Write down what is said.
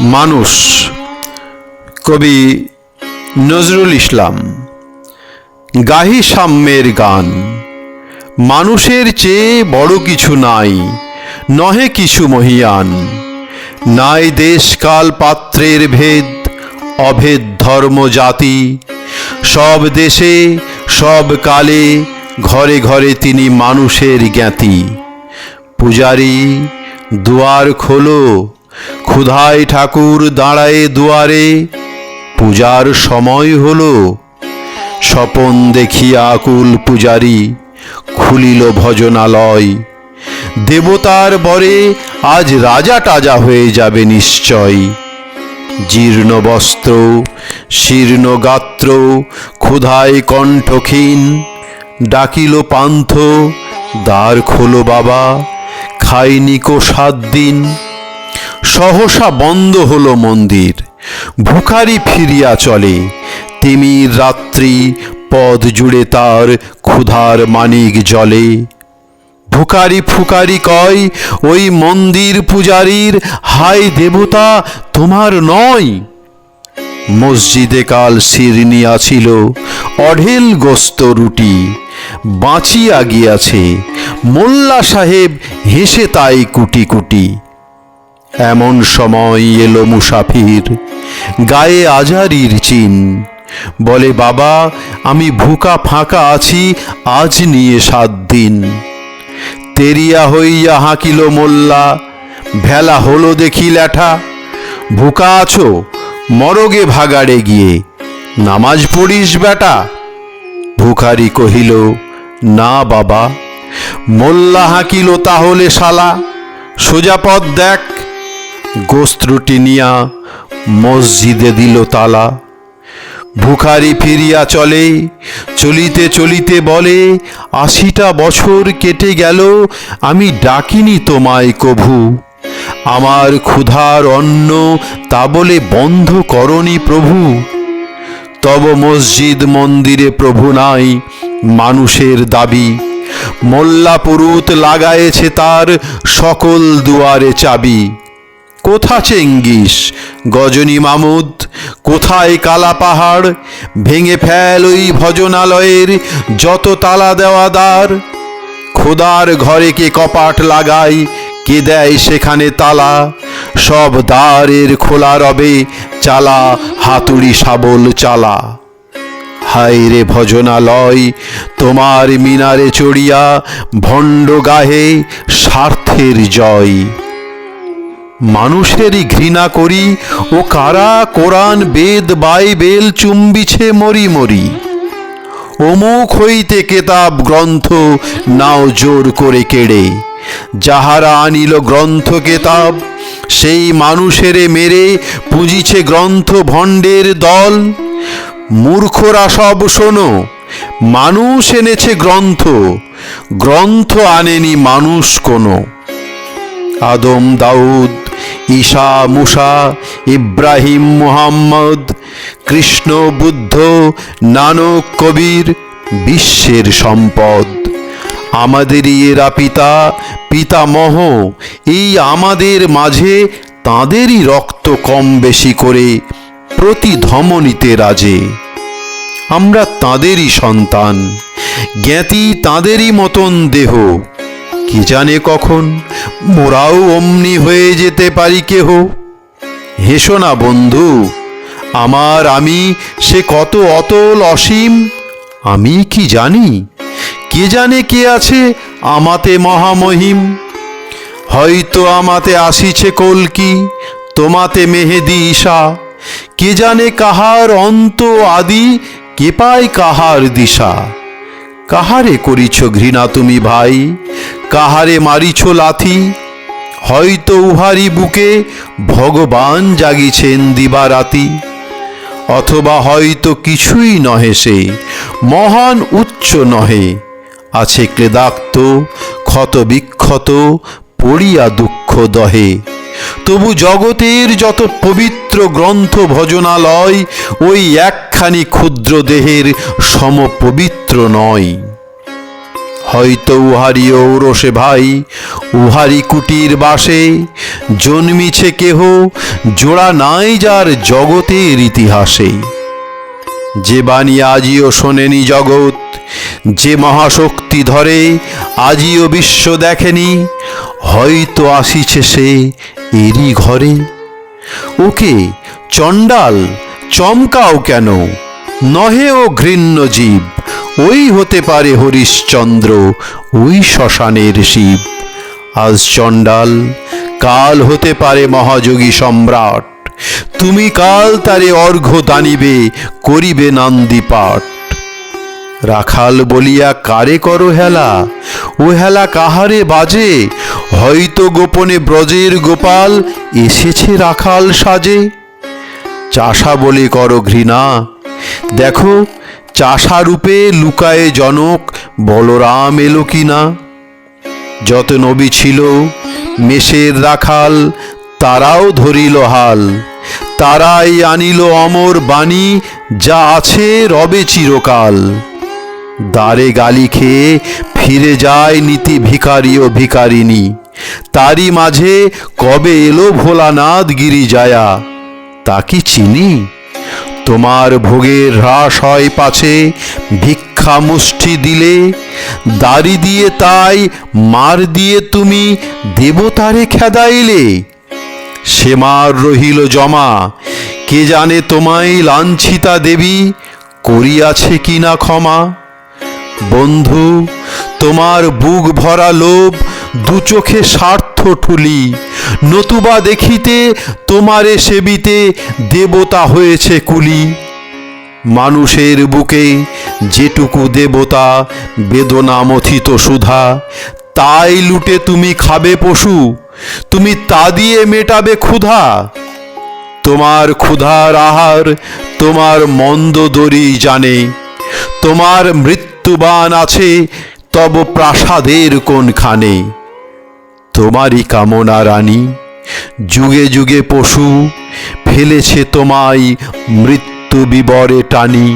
মানুষ। কবি নজরুল ইসলাম, গাহি সাম্যের গান, মানুষের চেয়ে বড় কিছু নাই, নহে কিছু মহিয়ান, নাই দেশকাল পাত্রের ভেদ, অভেদ ধর্ম জাতি, সব দেশে, সব কালে, ঘরে ঘরে তিনি মানুষের জ্ঞাতি। পূজারি, দুয়ার খোলো ক্ষুধায় ঠাকুর দাঁড়ায় দুয়ারে, পূজার সময় হল। স্বপন দেখিয়া আকুল পূজারি খুলিল ভজনালয়। দেবতার বরে আজ রাজা টাজা হয়ে যাবে নিশ্চয়। জীর্ণ বস্ত্র, শীর্ণ গাত্র, ক্ষুধায় কণ্ঠক্ষীণ, ডাকিল পান্থ, দ্বার খোলো বাবা, খাইনি কো সাত দিন সহসা বন্ধ হলো মন্দির, ভুখারি ফিরিয়া চলে। তিমির রাত্রি পদ জুড়ে তার ক্ষুধার মানিক জলে। ভুকারি ফুকারি কয়, ওই মন্দির পূজারীর হাই দেবতা তোমার নয়। মসজিদে কাল শিরনিয়া ছিল অঢেল গোস্ত রুটি বাঁচিয়া গিয়াছে। মোল্লা সাহেব হেসে তাই কুটি কুটি এমন সময় এলো মুসাফির, গায়ে আজারির চিন। বলে, বাবা, আমি ভুকা ফাঁকা আছি, আজ নিয়ে সাত দিন। তেরিয়া হইয়া হাঁকিল মোল্লা, ভেলা হলো দেখি ল্যাঠা। ভুকা আছো, মরগে ভাগাড়ে গিয়ে, নামাজ পড়িস বেটা ভুখারি কহিল, না বাবা, মোল্লা হাঁকিল তাহলে শালা, সোজা পথ দেখ গোস্ত্রুটি নিয়া মসজিদে দিল তালা। ভুখারি ফিরিয়া চলে, চলিতে চলিতে বলে, আশিটা বছর কেটে গেল, আমি ডাকিনি তোমায় কভু। আমার ক্ষুধার অন্ন তা বলে বন্ধ করনি প্রভু। তব মসজিদ মন্দিরে প্রভু নাই, মানুষের দাবি। মোল্লা পুরুত লাগায়েছে তার সকল দুয়ারে চাবি। কোথা চেঙ্গিস গজনী মামুদ, কোথায় কালা পাহাড়? ভেঙে ফেল ওই ভজনালয়ের যত তালা দেওয়া দ্বার। খোদার ঘরে কে কপাট লাগায়, কে দেয় সেখানে তালা? সব দ্বারের খোলা রবে চালা, হাতুড়ি শাবল চালা। হায় রে ভজনালয়, তোমার মিনারে চড়িয়া ভণ্ড গাহে স্বার্থের জয়। মানুষেরই ঘৃণা করি ও কারা কোরআন বেদ, বাইবেল চুম্বিছে মরি মরি। অমুক হইতে কেতাব গ্রন্থ নাও জোর করে কেড়ে। যাহারা আনিল গ্রন্থ কেতাব, সেই মানুষেরে মেরে পুঁজিছে গ্রন্থ ভণ্ডের দল। মূর্খরা সব শোনো, মানুষ এনেছে গ্রন্থ গ্রন্থ আনেনি মানুষ কোনো। আদম, দাউদ ঈশা, মুসা, ইব্রাহিম, মুহাম্মদ, কৃষ্ণ, বুদ্ধ, নানক, কবির, বিশ্বের সম্পদ। আমাদেরই এরা পিতা, পিতামহ। এই আমাদের মাঝে তাঁদেরই রক্ত কম বেশি করে প্রতি ধমনীতে রাজে। আমরা তাঁদেরই সন্তান, জ্ঞাতি তাঁদেরই মতন দেহ। কি জানে কখন? মোরাও অমনি হয়ে যেতে পারি কেহ? হেসো না বন্ধু, আমার আমি সে কত অতল অসীম? আমি কি জানি? কে জানে কে আছে আমাতে মহামহিম? হয়তো আমাতে আসিছে কলকি, তোমাতে মেহেদি ঈশা। কে জানে কাহার অন্ত আদি, কে পায় কাহার দিশা? কাহারে করিছ ঘৃণা তুমি ভাই? কাহারে মারিছ লাথি? হয়তো উহারি বুকে ভগবান জাগিছেন দিবারাতি। অথবা হয়তো কিছুই নহে সে, মহান উচ্চ নহে। আছে ক্লেদাক্ত, ক্ষত বিক্ষত, পড়িয়া দুঃখ দহে। তবু জগতের যত পবিত্র গ্রন্থ ভজনালয়, ওই একখানি ক্ষুদ্র দেহের সমপবিত্র নয়। হয়তো উহারি ঔরসে ভাই উহারি কুটির বাসে। জন্মিছে কেহ, জোড়া নাই যার জগতের ইতিহাসে। যে বাণী আজিও শোনেনি জগৎ, যে মহাশক্তি ধরে, আজিও বিশ্ব দেখেনি, হয়তো আসিছে সে এরই ঘরে। ওকে, চণ্ডাল, চমকাও কেন? নহে ও ঘৃণ্য জীব। ওই হতে পারে হরিশ্চন্দ্র, ওই শ্মশানের শিব। আজ চণ্ডাল, কাল হতে পারে মহাযোগী সম্রাট। তুমি কাল তারে অর্ঘ্য দানিবে, করিবে নান্দি পাঠ। রাখাল বলিয়া, কারে করো হেলা? ও হেলা কাহারে বাজে? হয়তো গোপনে ব্রজের গোপাল এসেছে রাখাল সাজে। চাষা বলে, করো ঘৃণা। দেখো চাষা রূপে লুকায়ে জনক, বলরাম এলো কিনা যত নবী ছিল, মেষের রাখাল, তারাও ধরিল হাল। তারাই আনিল অমর বাণী, যা আছে রবে চিরকাল। দ্বারে গালি খেয়ে ফিরে যায় নীতি ভিখারি ও ভিখারিনী তারই মাঝে কবে এলো ভোলানাথ গিরিজায়া? তা কি চিনি? তোমার ভোগের হ্রাস হয় পাছে, ভিক্ষা মুষ্টি দিলে, দাড়ি দিয়ে তাই মার দিয়ে তুমি দেবতারে খেদাইলে। সে মার রহিল জমা, কে জানে তোমায় লাঞ্ছিতা দেবী করিয়াছে কিনা ক্ষমা? বন্ধু, তোমার বুক ভরা লোভ দু চোখে স্বার্থ ঠুলি নতুবা দেখিতে তোমারে সেবিতে দেবতা হয়েছে কুলি। মানুষের বুকে যেটুকু দেবতা বেদনা মথিত সুধা, তাই লুটে তুমি খাবে পশু, তুমি তা দিয়ে মেটাবে ক্ষুধা। তোমার ক্ষুধার আহার তোমার মন্দ দরি জানে, তোমার মৃত্যুবান আছে তব প্রাসাদের কোনখানে। তোমারই কামনা রানী। যুগে যুগে পশু ফেলেছে তোমায় মৃত্যু বিবরে টানি।